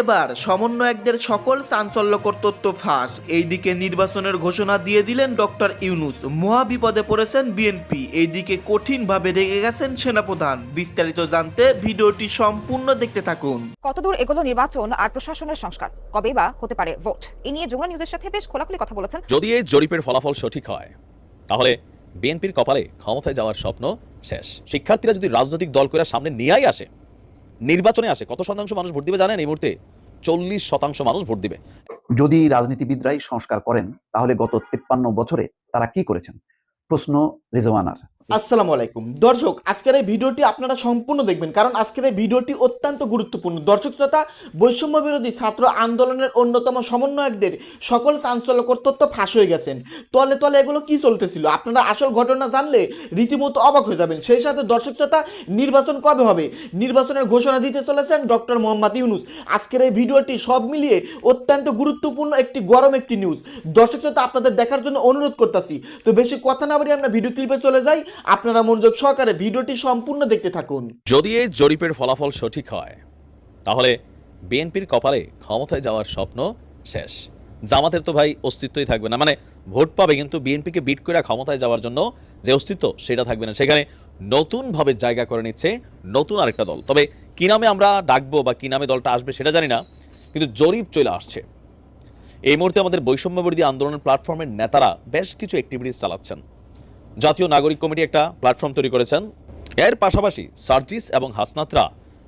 এবার সমন্বয়কদের সকল চাঞ্চল্যকর তথ্য ফাঁস। এইদিকে নির্বাচনের ঘোষণা দিয়ে দিলেন ডক্টর ইউনুস। মহা বিপদে পড়েছেন বিএনপি। এইদিকে কঠিনভাবে রেগে গেছেন সেনাপ্রধান। বিস্তারিত জানতে ভিডিওটি সম্পূর্ণ দেখতে থাকুন। কতদূর এগোলো নির্বাচন আর প্রশাসনের সংস্কার? কবে বা হতে পারে ভোট? এ নিয়ে যমুনা নিউজের সাথে বেশ খোলাখুলি কথা বলেছেন। যদি এই জরিপের ফলাফল সঠিক হয় তাহলে বিএনপির কপালে ক্ষমতায় যাওয়ার স্বপ্ন শেষ। শিক্ষার্থীরা যদি রাজনৈতিক দল করে সামনে নিয়েই আসে নির্বাচনে আসে কত শতাংশ মানুষ ভোট দিবে জানেন এই মুহূর্তে? চল্লিশ শতাংশ মানুষ ভোট দিবে। যদি রাজনীতিবিদরাই সংস্কার করেন, তাহলে গত তিপ্পান্ন বছরে তারা কি করেছেন? প্রশ্ন রেজওয়ানার। আসসালামু আলাইকুম। দর্শক, আজকের এই ভিডিওটি আপনারা সম্পূর্ণ দেখবেন, কারণ আজকের এই ভিডিওটি অত্যন্ত গুরুত্বপূর্ণ। দর্শক, শ্রোতা বৈষম্য বিরোধী ছাত্র আন্দোলনের অন্যতম সমন্বয়কদের সকল চাঞ্চল্যকর তথ্য ফাঁস হয়ে গেছেন। তলে তলে এগুলো কি চলতেছিল? আপনারা আসল ঘটনা জানলে রীতিমতো অবাক হয়ে যাবেন। সেই সাথে, দর্শক, শ্রোতা, নির্বাচন কবে হবে? নির্বাচনের ঘোষণা দিতে চলেছেন ডক্টর মোহাম্মদ ইউনুস। আজকের এই ভিডিওটি সব মিলিয়ে অত্যন্ত গুরুত্বপূর্ণ একটি গরম একটি নিউজ দর্শক, শ্রোতা, আপনাদের দেখার জন্য অনুরোধ করতেছি। তো বেশি কথা না বাড়িয়ে আমরা ভিডিও ক্লিপে চলে যাই। আপনারা মনোযোগ সহকারে ভিডিওটি সম্পূর্ণ দেখতে থাকুন। যদি এই জরিপের ফলাফল সঠিক হয়, তাহলে বিএনপির কপালে ক্ষমতায় যাওয়ার স্বপ্ন শেষ। জামাতের তো ভাই অস্তিত্বই থাকবে না। মানে ভোট পাবে কিন্তু বিএনপিকে বিট করে ক্ষমতায় যাওয়ার জন্য যে অস্তিত্ব, সেটা থাকবে না। সেখানে নতুনভাবে জায়গা করে নিচ্ছে নতুন আরেকটা দল। তবে কি নামে আমরা ডাকবো বা কি নামে দলটা আসবে সেটা জানি না, কিন্তু জরিপ চলে আসছে। এই মুহূর্তে আমাদের বৈষম্য বিরোধী আন্দোলনের প্ল্যাটফর্মের নেতারা বেশ কিছু অ্যাক্টিভিটিস চালাচ্ছেন। জাতীয় নাগরিক কমিটি একটা প্ল্যাটফর্ম তৈরি করেছেন। এর পাশাপাশি সার্জিস এবং হাসনাতরা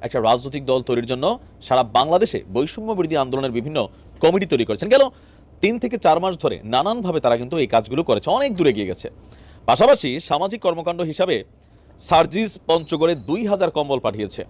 একটা রাজনৈতিক দল তৈরির জন্য সারা বাংলাদেশে বৈষম্য বিরোধী আন্দোলনের বিভিন্ন কমিটি তৈরি করেছেন। গেল তিন থেকে চার মাস ধরে নানানভাবে তারা কিন্তু এই কাজগুলো করেছে। অনেক দূরে গিয়ে গেছে। পাশাপাশি সামাজিক কর্মকাণ্ড হিসাবে সার্জিস পঞ্চগড়ে দুই হাজার কম্বল পাঠিয়েছে।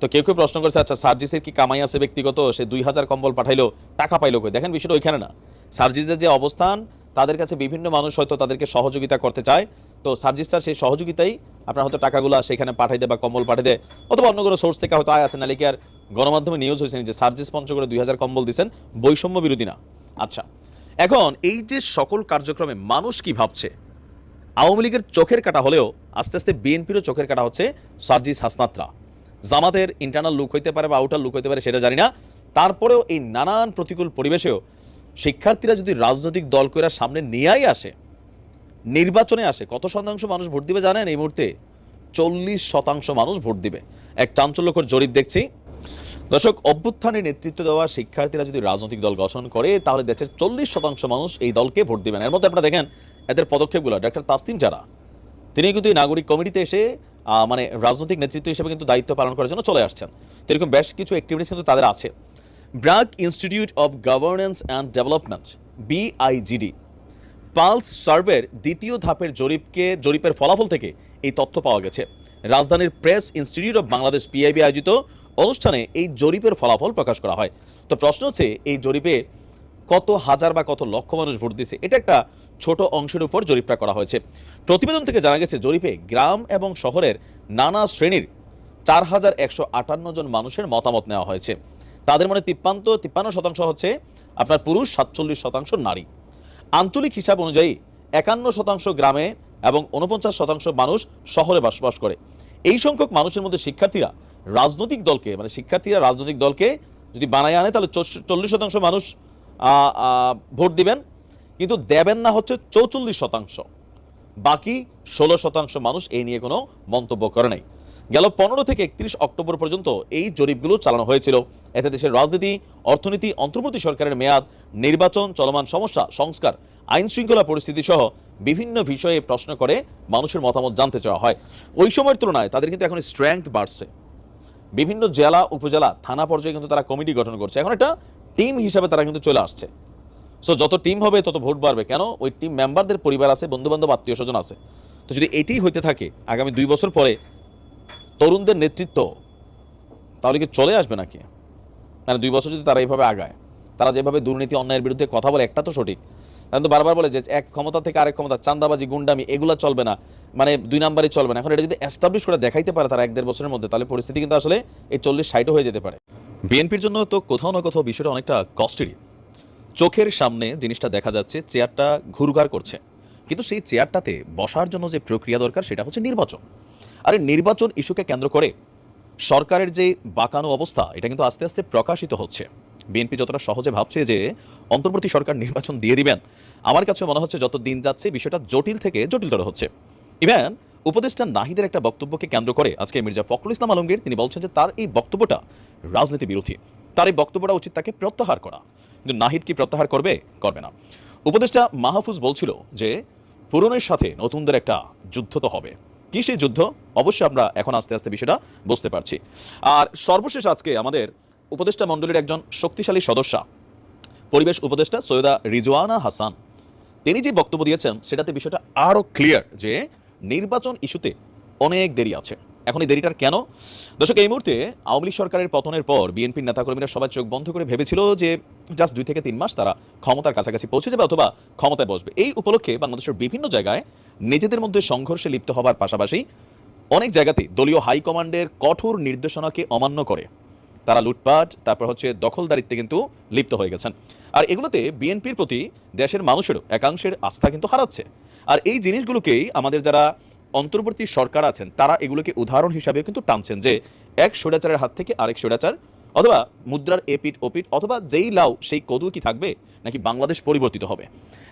তো কেউ কেউ প্রশ্ন করেছে আচ্ছা সার্জিসের কি কামাই আছে ব্যক্তিগত? সে দুই হাজার কম্বল পাঠাইলো, টাকা পাইলো কই? দেখেন, বিষয়টা ওইখানে না। সার্জিসের যে অবস্থান তাদের কাছে বিভিন্ন মানুষ হয়তো তাদেরকে সহযোগিতা করতে চায়। তো সার্জিসটার সেই সহযোগিতাই আপনার হয়তো টাকাগুলো সেখানে পাঠাই দেয় বা কম্বল পাঠিয়ে দেয়, অথবা অন্য কোনো সোর্স থেকে হয়তো আয় আসে নাহলে কি আর গণমাধ্যমে নিউজ হয়েছে যে সার্জিস পঞ্চগড়ে দুই হাজার কম্বল দিচ্ছেন বৈষম্য বিরোধী না। আচ্ছা এখন এই যে সকল কার্যক্রমে মানুষ কি ভাবছে? আওয়ামী লীগের চোখের কাটা হলেও আস্তে আস্তে বিএনপিরও চোখের কাটা হচ্ছে সার্জিস হাসনাত্রা। জামাতের ইন্টারনাল লুক হইতে পারে বা আউটার লুক হইতে পারে সেটা জানি না। তারপরেও এই নানান প্রতিকূল পরিবেশেও শিক্ষার্থীরা যদি রাজনৈতিক দল করে সামনে নিয়েই আসে, নির্বাচনে আসে, কত শতাংশ মানুষ ভোট দিবে জানেন? এই মুহূর্তে চল্লিশ শতাংশ মানুষ ভোট দিবে। এক চাঞ্চল্যকর জরিপ দেখছি। দর্শক, অভ্যুত্থানে নেতৃত্ব দেওয়া শিক্ষার্থীরা যদি রাজনৈতিক দল গঠন করে, তাহলে দেশের চল্লিশ শতাংশ মানুষ এই দলকে ভোট দিবেন। এর মধ্যে আপনারা দেখেন, এদের পদক্ষেপগুলো, ডাক্তার তাসতিন যারা, তিনি কিন্তু এই নাগরিক কমিটিতে এসে মানে রাজনৈতিক নেতৃত্ব হিসেবে কিন্তু দায়িত্ব পালন করার জন্য চলে আসছেন। তো এরকম বেশ কিছু অ্যাক্টিভিটিস কিন্তু তাদের আছে। BRAC institute of governance and development BIGD pulse সার্ভের দ্বিতীয় ধাপের জরিপকে, জরিপের ফলাফল থেকে এই তথ্য পাওয়া গেছে। রাজধানীর press institute of Bangladesh PIB আয়োজিত অনুষ্ঠানে এই জরিপের ফলাফল প্রকাশ করা হয়। তো প্রশ্ন হচ্ছে, এই জরিপে কত হাজার বা কত লক্ষ মানুষ ভোট দিয়েছে? এটা একটা ছোট অংশের উপর জরিপটা করা হয়েছে। প্রতিবেদন থেকে জানা গেছে, জরিপে গ্রাম এবং শহরের নানা শ্রেণির চার হাজার একশো আটান্ন জন মানুষের মতামত নেওয়া হয়েছে। তাদের মধ্যে তিপ্পান্ত, তিপ্পান্ন শতাংশ হচ্ছে আপনার পুরুষ, সাতচল্লিশ শতাংশ নারী। আঞ্চলিক হিসাব অনুযায়ী একান্ন শতাংশ গ্রামে এবং উনপঞ্চাশ শতাংশ মানুষ শহরে বসবাস করে। এই সংখ্যক মানুষের মধ্যে শিক্ষার্থীরা রাজনৈতিক দলকে মানে শিক্ষার্থীরা রাজনৈতিক দলকে যদি বানায় আনে, তাহলে চল্লিশ শতাংশ মানুষ ভোট দিবেন। কিন্তু দেবেন না হচ্ছে চৌচল্লিশ শতাংশ। বাকি ষোলো শতাংশ মানুষ এই নিয়ে কোনো মন্তব্য করে নাই। গেল পনেরো থেকে একত্রিশ অক্টোবর পর্যন্ত এই জরিপগুলো চালানো হয়েছিল। এতে দেশের রাজনীতি, অর্থনীতি, অন্তর্বর্তী সরকারের মেয়াদ, নির্বাচন, চলমান সমস্যা, সংস্কার আইন শৃঙ্খলা পরিস্থিতি সহ বিভিন্ন বিষয়ে প্রশ্ন করে মানুষের মতামত জানতে চাওয়া হয়। ওই সময়ের তুলনায় তাদের কিন্তু এখন স্ট্রেংথ বাড়ছে। বিভিন্ন জেলা, উপজেলা, থানা পর্যায়ে কিন্তু তারা কমিটি গঠন করছে। এখন একটা টিম হিসাবে তারা কিন্তু চলে আসছে। সো যত টিম হবে, তত ভোট বাড়বে। কেন? ওই টিম মেম্বারদের পরিবার আছে বন্ধু বান্ধব আত্মীয় স্বজন আছে। তো যদি এটাই হইতে থাকে, আগামী দুই বছর পরে তরুণদের নেতৃত্ব, তাহলে কি চলে আসবে নাকি? মানে দুই বছর যদি তারা এইভাবে আগায়, তারা যেভাবে দুর্নীতি, অন্যায়ের বিরুদ্ধে কথা বলে, একটা তো সঠিক। তারা তো বারবার বলে যে এক ক্ষমতা থেকে আরেক ক্ষমতা চান্দাবাজি গুন্ডামি, এগুলো চলবে না। মানে দুই নাম্বারই চলবে না। এখন এটা যদি এস্টাবলিশ করে দেখাইতে পারে তারা এক দেড় বছরের মধ্যে, তাহলে পরিস্থিতি কিন্তু আসলে এই চল্লিশ ষাটও হয়ে যেতে পারে। বিএনপির জন্য তো কোথাও না কোথাও বিষয়টা অনেকটা কষ্টেরই চোখের সামনে জিনিসটা দেখা যাচ্ছে, চেয়ারটা ঘুরঘার করছে। কিন্তু সেই চেয়ারটাতে বসার জন্য যে প্রক্রিয়া দরকার সেটা হচ্ছে নির্বাচন। আর নির্বাচন ইস্যুকে কেন্দ্র করে সরকারের যে বাঁকানো অবস্থা, এটা কিন্তু আস্তে আস্তে প্রকাশিত হচ্ছে। বিএনপি যতটা সহজে ভাবছে যে অন্তর্বর্তী সরকার নির্বাচন দিয়ে দিবেন, আমার কাছে মনে হচ্ছে যত দিন যাচ্ছে বিষয়টা জটিল থেকে জটিলতর হচ্ছে। ইভেন উপদেষ্টা নাহিদের একটা বক্তব্যকে কেন্দ্র করে আজকে মির্জা ফখরুল ইসলাম আলমগীর, তিনি বলছেন যে তার এই বক্তব্যটা রাজনীতি বিরোধী। তার এই বক্তব্যটা উচিত তাকে প্রত্যাহার করা। কিন্তু নাহিদ কি প্রত্যাহার করবে? করবে না। উপদেষ্টা মাহফুজ বলছিল যে পুরনের সাথে নতুনদের একটা যুদ্ধ তো হবে। কি সেই যুদ্ধ? অবশ্যই আমরা এখন আস্তে আস্তে বিষয়টা বুঝতে পারছি। আর সর্বশেষ আজকে আমাদের উপদেষ্টা মণ্ডলীর একজন শক্তিশালী সদস্যা, পরিবেশ উপদেষ্টা সৈয়দা রিজওয়ানা হাসান। তিনি যে বক্তব্য দিয়েছেন, সেটাতে বিষয়টা আরও ক্লিয়ার যে নির্বাচন ইস্যুতে অনেক দেরি আছে। এখন এই দেরিটার কেন? দর্শক, এই মুহূর্তে আওয়ামী লীগ সরকারের পতনের পর বিএনপির নেতাকর্মীরা সবাই চোখ বন্ধ করে ভেবেছিল যে জাস্ট দুই থেকে তিন মাস তারা ক্ষমতার কাছাকাছি পৌঁছে যাবে অথবা ক্ষমতায় বসবে। এই উপলক্ষে বাংলাদেশের বিভিন্ন জায়গায় নিজেদের মধ্যে সংঘর্ষে লিপ্ত হবার পাশাপাশি অনেক জায়গাতে দলীয় হাইকমান্ডের কঠোর নির্দেশনাকে অমান্য করে তারা লুটপাট, তারপর হচ্ছে দখলদারিত্বে কিন্তু লিপ্ত হয়ে গেছেন। আর এগুলোতে বিএনপির প্রতি দেশের মানুষেরও একাংশের আস্থা কিন্তু হারাচ্ছে। আর এই জিনিসগুলোকেই আমাদের যারা অন্তর্বর্তী সরকার আছেন, তারা এগুলোকে উদাহরণ হিসাবে কিন্তু টানছেন যে এক স্বৈরাচারের হাত থেকে আরেক স্বৈরাচার অথবা মুদ্রার এপিট ওপিট অথবা যেই লাউ, সেই কদু কি থাকবে? নাকি বাংলাদেশ পরিবর্তিত হবে?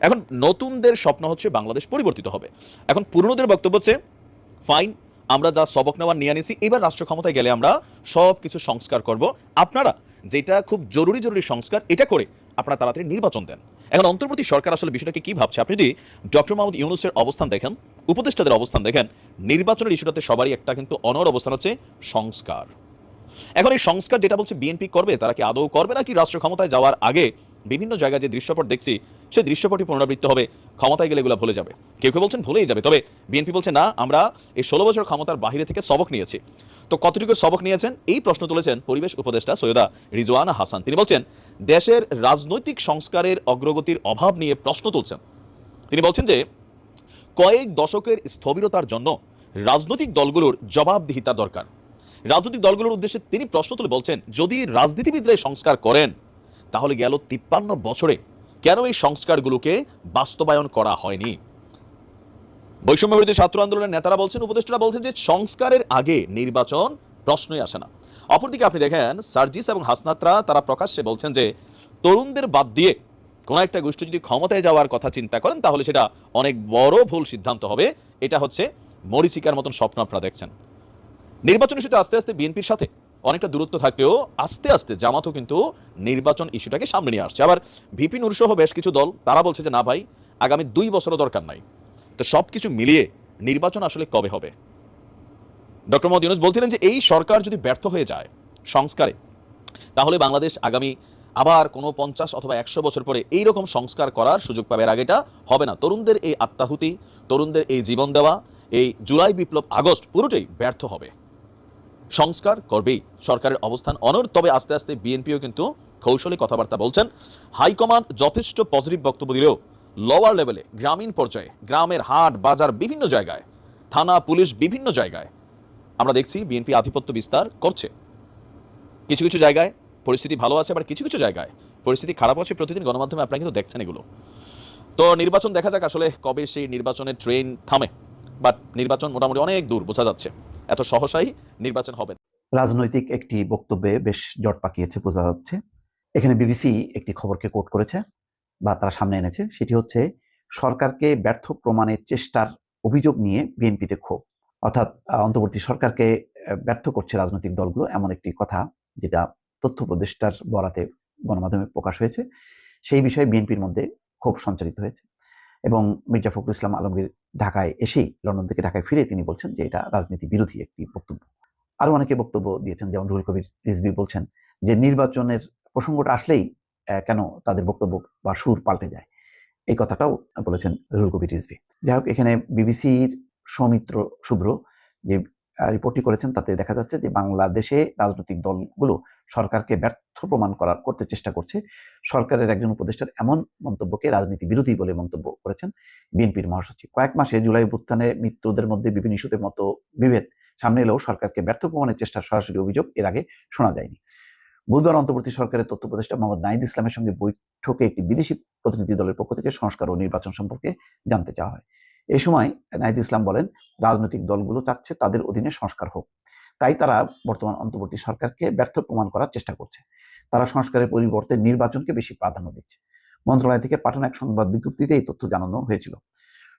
এখন নতুনদের স্বপ্ন হচ্ছে বাংলাদেশ পরিবর্তিত হবে। এখন পুরনোদের বক্তব্য হচ্ছে, ফাইন, আমরা যা সবক নেওয়ার নিয়ে আনিছি, এবার রাষ্ট্র ক্ষমতায় গেলে আমরা সব কিছু সংস্কার করব। আপনারা যেটা খুব জরুরি জরুরি সংস্কার, এটা করে আপনারা তাড়াতাড়ি নির্বাচন দেন। এখন অন্তর্বর্তী সরকার আসলে বিষয়টাকে কি ভাবছে? আপনি যদি ডক্টর মোহাম্মদ ইউনুসের অবস্থান দেখেন, উপদেষ্টাদের অবস্থান দেখেন, নির্বাচনের ইস্যুটাতে সবারই একটা কিন্তু অনর অবস্থান হচ্ছে সংস্কার। এখন এই সংস্কার যেটা বলছে বিএনপি করবে, তারা কি আদৌ করবে নাকি রাষ্ট্র ক্ষমতায় যাওয়ার আগে বিভিন্ন জায়গায় যে দৃশ্যপট দেখছি, সেই দৃশ্যপটই পুনরাবৃত্ত হবে, ক্ষমতায় গেলে এগুলো ভুলে যাবে। কেউ কেউ বলছেন ভুলেই যাবে, তবে বিএনপি বলছে, না, আমরা এই ষোলো বছর ক্ষমতার বাহিরে থেকে সবক নিয়েছি। তো কতটুকু সবক নিয়েছেন? এই প্রশ্ন তুলেছেন পরিবেশ উপদেষ্টা সৈয়দা রিজওয়ানা হাসান। তিনি বলছেন, দেশের রাজনৈতিক সংস্কারের অগ্রগতির অভাব নিয়ে প্রশ্ন তুলছেন। তিনি বলছেন যে, কয়েক দশকের স্থবিরতার জন্য রাজনৈতিক দলগুলোর জবাবদিহিতা দরকার। রাজনৈতিক দলগুলোর উদ্দেশ্যে তিনি প্রশ্ন তুলে বলছেন, যদি রাজনীতিবিদরা সংস্কার করেন, তাহলে গেল তিপ্পান্ন বছরে কেন এই সংস্কারগুলোকে বাস্তবায়ন করা হয়নি? বৈষম্য বিরোধী ছাত্র আন্দোলনের নেতারা বলছেন, উপদেষ্টারা বলছেন যে সংস্কারের আগে নির্বাচন প্রশ্নই আসে না। অপরদিকে আপনি দেখেন, সার্জিস এবং হাসনাত্রা তারা প্রকাশ্যে বলছেন যে, তরুণদের বাদ দিয়ে কোনো একটা গোষ্ঠী যদি ক্ষমতায় যাওয়ার কথা চিন্তা করেন, তাহলে সেটা অনেক বড় ভুল সিদ্ধান্ত হবে। এটা হচ্ছে মরিচিকার মতন স্বপ্ন আপনারা দেখছেন। নির্বাচন ইস্যুতে আস্তে আস্তে বিএনপির সাথে অনেকটা দূরত্ব থাকলেও আস্তে আস্তে জামাতও কিন্তু নির্বাচন ইস্যুটাকে সামনে নিয়ে আসছে। আবার ভিপি নুরসহ বেশ কিছু দল, তারা বলছে যে, না ভাই, আগামী দুই বছরও দরকার নাই। তো সব কিছু মিলিয়ে নির্বাচন আসলে কবে হবে? ডক্টর মোহাম্মদ ইউনুস বলছিলেন যে, এই সরকার যদি ব্যর্থ হয়ে যায় সংস্কারে, তাহলে বাংলাদেশ আগামী আবার কোনো পঞ্চাশ অথবা একশো বছর পরে এই রকম সংস্কার করার সুযোগ পাবে। এর আগেটা হবে না। তরুণদের এই আত্মাহুতি, তরুণদের এই জীবন দেওয়া, এই জুলাই বিপ্লব আগস্ট পুরোটাই ব্যর্থ হবে। সংস্কার করবেই। সরকারের অবস্থান অনর, তবে আস্তে আস্তে বিএনপিও কিন্তু কৌশলী কথাবার্তা বলছেন। হাইকমান্ড যথেষ্ট পজিটিভ বক্তব্য দিলেও লোয়ার লেভেলে গ্রামীণ পর্যায়ে, গ্রামের হাট, বাজার বিভিন্ন জায়গায়, থানা, পুলিশ বিভিন্ন জায়গায় আমরা দেখছি বিএনপি আধিপত্য বিস্তার করছে। কিছু কিছু জায়গায় পরিস্থিতি ভালো আছে, আবার কিছু কিছু জায়গায় পরিস্থিতি খারাপ আছে। প্রতিদিন গণমাধ্যমে আপনারা কিন্তু দেখছেন এগুলো। তো নির্বাচন দেখা যাক আসলে কবে সেই নির্বাচনের ট্রেন থামে। বাট নির্বাচন মোটামুটি অনেক দূর, বোঝা যাচ্ছে। এত সহসাই নির্বাচন হবে রাজনৈতিক একটি বক্তব্যে বেশ জট পাকিয়েছে, বোঝা যাচ্ছে। এখানে বিবিসি একটি খবরকে কোট করেছে বা তারা সামনে এনেছে। সেটি হচ্ছে, সরকারকে ব্যর্থ প্রমাণের চেষ্টার অভিযোগ নিয়ে বিএনপিতে ক্ষোভ। অর্থাৎ অন্তর্বর্তী সরকারকে ব্যর্থ করছে রাজনৈতিক দলগুলো, এমন একটি কথা যেটা তথ্য উপদেষ্টার বরাতে গণমাধ্যমে প্রকাশ হয়েছে। সেই বিষয়ে বিএনপির মধ্যে ক্ষোভ সঞ্চারিত হয়েছে। এবং মির্জা ফখরুল ইসলাম আলমগীর ঢাকায় এসেই লন্ডন থেকে ঢাকায় ফিরে তিনি বলছেন যে এটা রাজনীতি বিরোধী একটি বক্তব্য। আরও অনেকে বক্তব্য দিয়েছেন, যেমন রুহুল কবির রিজবি বলছেন যে নির্বাচনের প্রসঙ্গটা আসলেই কেন তাদের বক্তব্য বা সুর পাল্টে যায়। এই কথাটাও বলেছেন রুহুল কবির রিজবি যাই হোক, এখানে বিবিসির সৌমিত্র শুভ্র যে রিপোর্টটি করেছেন, তাতে দেখা যাচ্ছে যে বাংলাদেশে রাজনৈতিক দলগুলো সরকারকে ব্যর্থ প্রমাণ করার, করতে চেষ্টা করছে। সরকারের একজন উপদেষ্টার এমন মন্তব্যকে রাজনীতি বিরোধী বলে মন্তব্য করেছেন বিএনপির মহাসচিব। কয়েক মাসে জুলাই অভ্যুত্থানে মৃত্যুদের মধ্যে বিভিন্ন ইস্যুতে মতো বিভেদ সামনে এলেও সরকারকে ব্যর্থ প্রমাণের চেষ্টা সরাসরি অভিযোগ এর আগে শোনা যায়নি। বুধবার অন্তর্বর্তী সরকারের তথ্য উপদেষ্টা মোহাম্মদ নাইদ ইসলামের সঙ্গে বৈঠকে একটি বিদেশি প্রতিনিধি দলের পক্ষ থেকে সংস্কার ও নির্বাচন সম্পর্কে জানতে চাওয়া হয়। এই সময় নাইদ ইসলাম বলেন, রাজনৈতিক দলগুলো চাচ্ছে তাদের অধীনে সংস্কার হোক। তাই তারা বর্তমান অন্তর্বর্তী সরকারকে ব্যর্থ প্রমাণ করার চেষ্টা করছে। তারা সংস্কারের পরিবর্তে নির্বাচনকে বেশি প্রাধান্য দিচ্ছে। মন্ত্রণালয় থেকে পাঠানো এক সংবাদ বিজ্ঞপ্তিতে এই তথ্য জানানো হয়েছিল।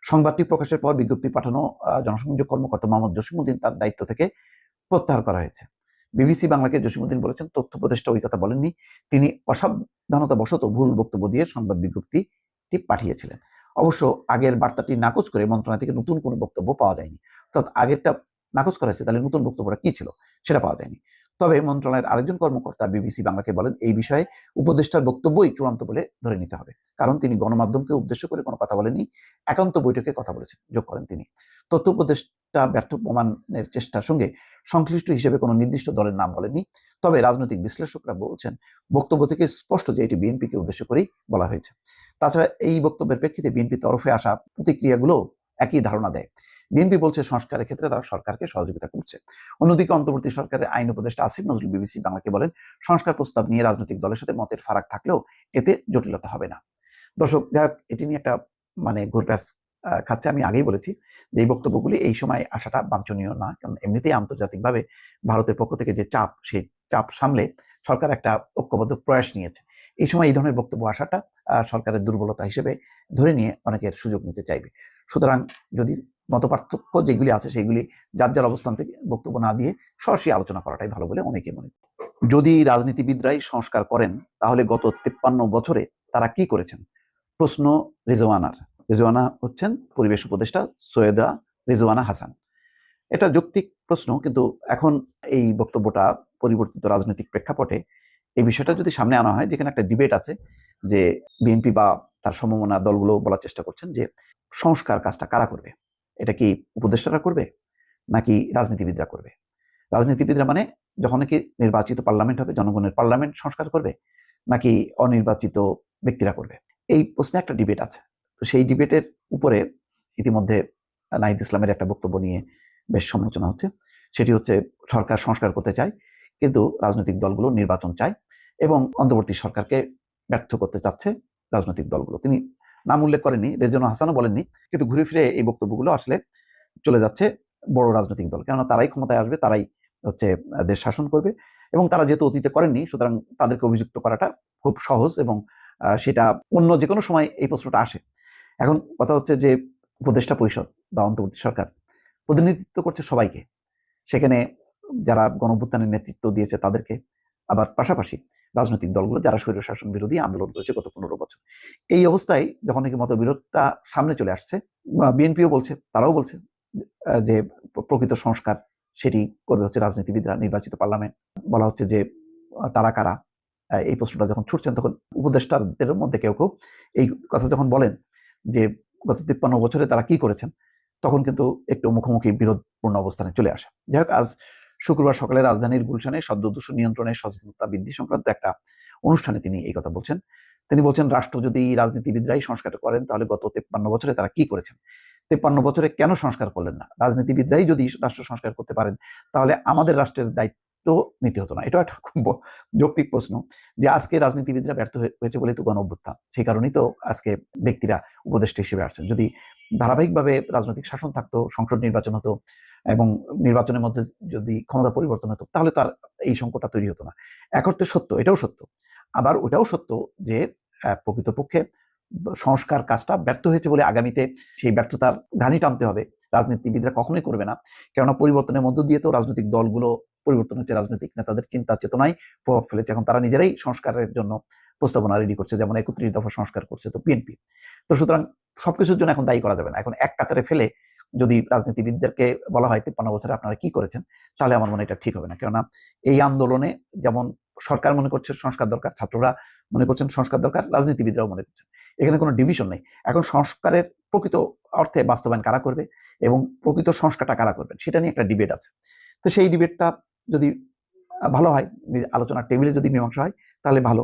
সংবাদটি প্রকাশের পর বিজ্ঞপ্তি পাঠানো জনসংযোগ কর্মকর্তা মোহাম্মদ জসিমুদ্দিন তার দায়িত্ব থেকে প্রত্যাহার করা হয়েছে। বিবিসি বাংলাকে জসিমুদ্দিন বলেছেন, তথ্য উপদেষ্টা ওই কথা বলেননি। তিনি অসাবধানতা বশত ভুল বক্তব্য দিয়ে সংবাদ বিজ্ঞপ্তিটি পাঠিয়েছিলেন। অবশ্য আগের বার্তাটি নাকচ করে মন্ত্রণালয় থেকে নতুন কোনো বক্তব্য পাওয়া যায়নি। অর্থাৎ আগেরটা নাকচ করা হয়েছে, তাহলে নতুন বক্তব্যটা কি ছিল? সেটা পাওয়া যায়নি। তবে মন্ত্রণালয়ের আরেকজন কর্মকর্তা বিবিসি বাংলাকে বলেন, এই বিষয়ে উপদেষ্টার বক্তব্যই চূড়ান্ত বলে ধরে নিতে হবে। কারণ তিনি গণমাধ্যমকে উদ্দেশ্য করে কোনো কথা বলেনি একান্ত বৈঠকে কথা বলেছেন। যোগ করেন তিনি। তথ্য উপদেষ্টা ব্যর্থ প্রমাণের চেষ্টার সঙ্গে সংশ্লিষ্ট হিসেবে কোনো নির্দিষ্ট দলের নাম বলেনি তবে রাজনৈতিক বিশ্লেষকরা বলছেন, বক্তব্য থেকে স্পষ্ট যে এটি বিএনপিকে উদ্দেশ্য করেই বলা হয়েছে। তাছাড়া এই বক্তব্যের প্রেক্ষিতে বিএনপি তরফে আসা প্রতিক্রিয়াগুলো একই ধারণা দেয়। বিএনপি বলছে, সংস্কারের ক্ষেত্রে তারা সরকারকে সহযোগিতা করছে। অন্যদিকে অন্তর্বর্তী সরকারের আইন উপদেষ্টা আসিফ নজরুল বিবিসি বাংলাকে বলেন, সংস্কার প্রস্তাব নিয়ে রাজনৈতিক দলের সাথে মতের ফারাক থাকলেও এতে জটিলতা হবে না। দর্শক, যাই এটি নিয়ে একটা মানে ঘুরপ্যাস খাচ্ছে। আমি আগেই বলেছি যে এই বক্তব্যগুলি এই সময় আসাটা বাঞ্ছনীয় না। কারণ এমনিতেই আন্তর্জাতিকভাবে ভারতের পক্ষ থেকে যে চাপ, সেই চাপ সামলে সরকার একটা ঐক্যবদ্ধ প্রয়াস নিয়েছে। এই সময় এই ধরনের বক্তব্য আসাটা সরকারের দুর্বলতা হিসেবে ধরে নিয়ে অনেকের সুযোগ নিতে চাইবে। সুতরাং যদি মতপার্থক্য যেগুলি আছে, সেগুলি যার যার অবস্থান থেকে বক্তব্য না দিয়ে সরাসরি আলোচনা করাটাই ভালো বলে অনেকে মনে। যদি রাজনীতিবিদরাই সংস্কার করেন, তাহলে গত তেপ্পান্ন বছরে তারা কি করেছেন? প্রশ্ন রেজওয়ানার। রেজওয়ানা হচ্ছেন পরিবেশ উপদেষ্টা সৈয়দা রেজওয়ানা হাসান। এটা যৌক্তিক প্রশ্ন, কিন্তু এখন এই বক্তব্যটা পরিবর্তিত রাজনৈতিক প্রেক্ষাপটে এই বিষয়টা যদি সামনে আনা হয়, যেখানে একটা ডিবেট আছে যে বিএনপি বা তার সমমনা দলগুলো বলার চেষ্টা করছেন যে সংস্কার কাজটা কারা করবে? এটা কি উপদেষ্টারা করবে নাকি রাজনীতিবিদরা করবে? রাজনীতিবিদরা মানে যখন নাকি নির্বাচিত পার্লামেন্ট হবে, জনগণের পার্লামেন্ট সংস্কার করবে নাকি অনির্বাচিত ব্যক্তিরা করবে? এই প্রশ্নে একটা ডিবেট আছে। তো সেই ডিবেটের উপরে ইতিমধ্যে নাহিদ ইসলামের একটা বক্তব্য নিয়ে বেশ সমালোচনা হচ্ছে। সেটি হচ্ছে, সরকার সংস্কার করতে চায়, কিন্তু রাজনৈতিক দলগুলো নির্বাচন চায় এবং অন্তর্বর্তী সরকারকে ব্যর্থ করতে চাচ্ছে রাজনৈতিক দলগুলো। তিনি নাম উল্লেখ করেননি রেজন হাসানও বলেননি, কিন্তু ঘুরে ফিরে এই বক্তব্যগুলো আসলে চলে যাচ্ছে বড় রাজনৈতিক দল। কেননা তারাই ক্ষমতায় আসবে, তারাই হচ্ছে দেশ শাসন করবে এবং তারা যেহেতু অতীতে করেননি, সুতরাং তাদেরকে অভিযুক্ত করাটা খুব সহজ এবং সেটা অন্য যে কোনো সময় এই প্রশ্নটা আসে। এখন কথা হচ্ছে যে উপদেষ্টা পরিষদ বা অন্তর্বর্তী সরকার প্রতিনিধিত্ব করছে সবাইকে। সেখানে যারা গণভ্যুত্থানের নেতৃত্ব দিয়েছে তাদেরকে, আবার পাশাপাশি রাজনৈতিক দলগুলো যারা স্বৈর শাসন বিরোধী আন্দোলন করেছে গত পনেরো বছর। এই অবস্থায় যখন নাকি মতবিরোধটা সামনে চলে আসছে বিএনপিও বলছে, তারাও বলছে যে প্রকৃত সংস্কার সেটি করবে হচ্ছে রাজনীতিবিদরা, নির্বাচিত পার্লামেন্ট। বলা হচ্ছে যে, তারা কারা? এই প্রশ্নটা যখন ছুটছেন তখন উপদেষ্টাদের মধ্যে কেউ কেউ এই কথা যখন বলেন যে গত তিপ্পান্ন বছরে তারা কি করেছেন, তখন কিন্তু একটু মুখোমুখি বিরোধপূর্ণ অবস্থানে চলে আসে। যাই হোক আজ শুক্রবার সকালে রাজধানীর গুলশানে শব্দ দূষণ নিয়ন্ত্রণে সচেতনতা বৃদ্ধি সংক্রান্ত একটা অনুষ্ঠানে তিনি এই কথা বলছেন। তিনি বলছেন, রাষ্ট্র যদি রাজনীতিবিদরাই সংস্কার করেন, তাহলে গত তেপ্পান্ন বছরে তারা কি করেছেন? তেপ্পান্ন বছরে কেন সংস্কার করলেন না? রাজনীতিবিদরাই যদি রাষ্ট্র সংস্কার করতে পারেন, তাহলে আমাদের রাষ্ট্রের দায়িত্ব নিতে হতো না। এটা একটা খুব যৌক্তিক প্রশ্ন যে আজকে রাজনীতিবিদরা ব্যর্থ হয়ে- হয়েছে বলে তো গণ অভ্যুত্থান সেই কারণেই তো আজকে ব্যক্তিরা উপদেষ্টা হিসেবে আসছেন। যদি ধারাবাহিকভাবে রাজনৈতিক শাসন থাকতো, সংসদ নির্বাচন হতো এবং নির্বাচনের মধ্যে যদি ক্ষমতা পরিবর্তন হতো, তাহলে তার এই সংকটটা তৈরি হতো না। এক অর্থে সত্য, এটাও সত্য। আবার ওটাও সত্য যে প্রকৃতপক্ষে সংস্কার কাজটা ব্যর্থ হয়েছে বলে আগামীতে সেই ব্যর্থতার ঘানি টানতে হবে। রাজনীতিবিদরা কখনোই করবে না। কেননা পরিবর্তনের মধ্য দিয়ে তো রাজনৈতিক দলগুলো পরিবর্তন হচ্ছে রাজনৈতিক নেতাদের চিন্তা চেতনায় প্রভাব ফেলেছে। এখন তারা নিজেরাই সংস্কারের জন্য প্রস্তাবনা রেডি করছে, যেমন একত্রিশ দফা সংস্কার করছে তো বিএনপি তো সুতরাং সবকিছুর জন্য এখন দায়ী করা যাবে না। এখন এক কাতারে ফেলে যদি রাজনীতিবিদদেরকে বলা হয়, তিপ্পান্ন বছরে আপনারা কি করেছেন? তাহলে আমার মনে এটা ঠিক হবে না। কেননা এই আন্দোলনে যেমন সরকার মনে করছে সংস্কার দরকার, ছাত্ররা মনে করছেন সংস্কার দরকার, রাজনীতিবিদরাও মনে করছেন। এখানে কোনো ডিভিশন নেই। এখন সংস্কারের প্রকৃত অর্থে বাস্তবায়ন কারা করবে এবং প্রকৃত সংস্কারটা কারা করবেন, সেটা নিয়ে একটা ডিবেট আছে। তো সেই ডিবেটটা যদি ভালো হয় আলোচনার টেবিলে যদি মীমাংসা হয়, তাহলে ভালো।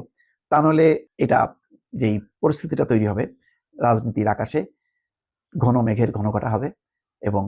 তা নাহলে এটা যেই পরিস্থিতিটা তৈরি হবে, রাজনীতির আকাশে ঘন মেঘের ঘন ঘটা হবে এবং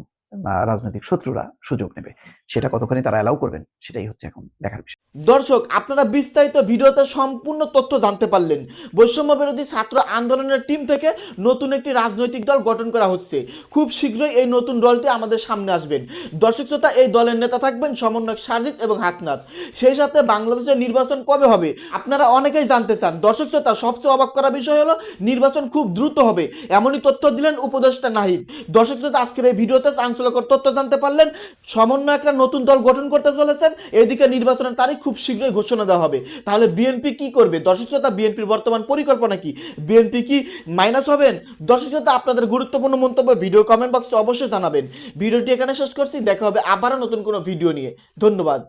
রাজনৈতিক শত্রুরা সুযোগ নেবে। সেটা কতখানি তারা অ্যালাউ করবেন, সেটাই হচ্ছে এখন দেখার বিষয়। দর্শক, আপনারা বিস্তারিত ভিডিওতে সম্পূর্ণ তথ্য জানতে পারলেন। বৈষম্য বিরোধী ছাত্র আন্দোলনের টিম থেকে নতুন একটি রাজনৈতিক দল গঠন করা হচ্ছে। খুব শীঘ্রই এই নতুন দলটি আমাদের সামনে আসবেন। দর্শক শ্রোতা, এই দলের নেতা থাকবেন সমন্বয়ক সার্জিস এবং হাসনাত। সেই সাথে বাংলাদেশের নির্বাচন কবে হবে, আপনারা অনেকেই জানতে চান। দর্শক শ্রোতা, সবচেয়ে অবাক করা বিষয় হলো, নির্বাচন খুব দ্রুত হবে। এমনই তথ্য দিলেন উপদেষ্টা নাহিদ। দর্শক শ্রোতা, আজকের এই ভিডিওতে চাঞ্চল্যকর তথ্য জানতে পারলেন। সমন্বয়করা নতুন দল গঠন করতে চলেছেন। এদিকে নির্বাচনের তারিখ খুব শীঘ্রই ঘোষণা দেওয়া হবে। তাহলে বিএনপি কি করবে? দর্শক শ্রোতা বিএনপির বর্তমান পরিকল্পনা কি? বিএনপি কি মাইনাস হবেন? দর্শক শ্রোতা, আপনাদের গুরুত্বপূর্ণ মন্তব্য ভিডিও কমেন্ট বক্সে অবশ্যই জানাবেন। ভিডিওটি এখানে শেষ করছি, দেখা হবে আবারও নতুন কোনো ভিডিও নিয়ে। ধন্যবাদ।